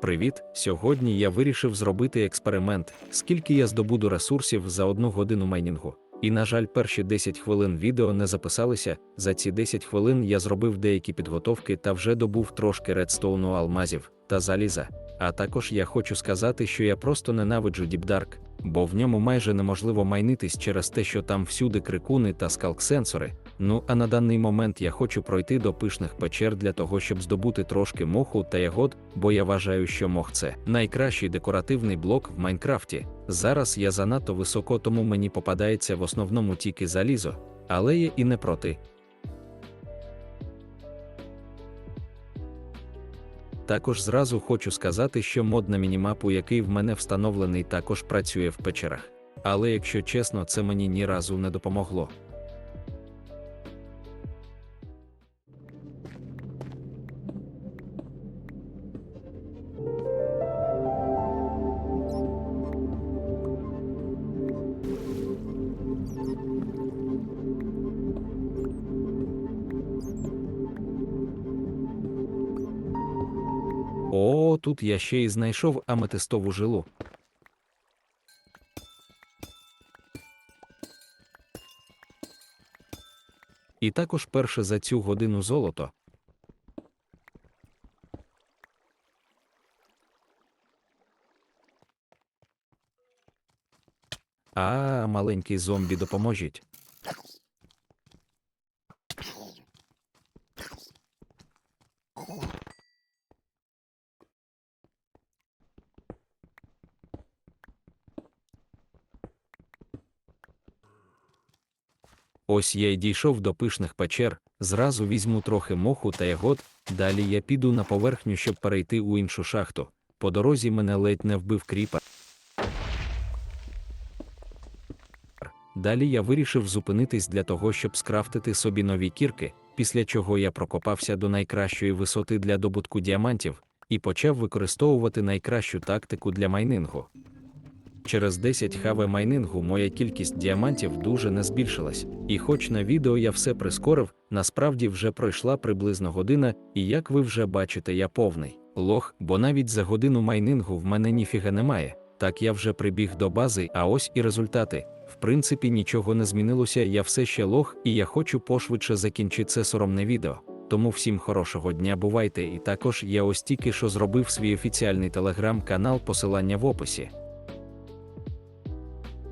Привіт! Сьогодні я вирішив зробити експеримент, скільки я здобуду ресурсів за одну годину майнінгу. І, на жаль, перші 10 хвилин відео не записалися. За ці 10 хвилин я зробив деякі підготовки та вже добув трошки редстоуну алмазів та заліза. А також я хочу сказати, що я просто ненавиджу Dark, бо в ньому майже неможливо майнитись через те, що там всюди крикуни та скалк-сенсори. Ну а на даний момент я хочу пройти до пишних печер для того, щоб здобути трошки моху та ягод, бо я вважаю, що мох це найкращий декоративний блок в Майнкрафті. Зараз я занадто високо, тому мені попадається в основному тільки залізо, але я і не проти. Також зразу хочу сказати, що мод на мінімапу, який в мене встановлений, також працює в печерах. Але якщо чесно, це мені ні разу не допомогло. О, тут я ще й знайшов аметистову жилу. І також перше за цю годину золото. А, маленький зомбі, допоможіть. Ось я й дійшов до пишних печер, зразу візьму трохи моху та ягод, далі я піду на поверхню, щоб перейти у іншу шахту. По дорозі мене ледь не вбив кріпер. Далі я вирішив зупинитись для того, щоб скрафтити собі нові кірки, після чого я прокопався до найкращої висоти для добутку діамантів і почав використовувати найкращу тактику для майнингу. Через 10 хаве майнингу моя кількість діамантів дуже не збільшилась, і хоч на відео я все прискорив, насправді вже пройшла приблизно година, і як ви вже бачите, я повний лох, бо навіть за годину майнингу в мене ніфіга немає. Так я вже прибіг до бази, а ось і результати. В принципі, нічого не змінилося, я все ще лох, і я хочу пошвидше закінчити це соромне відео. Тому всім хорошого дня бувайте, і також я ось тільки що зробив свій офіціальний телеграм-канал, посилання в описі.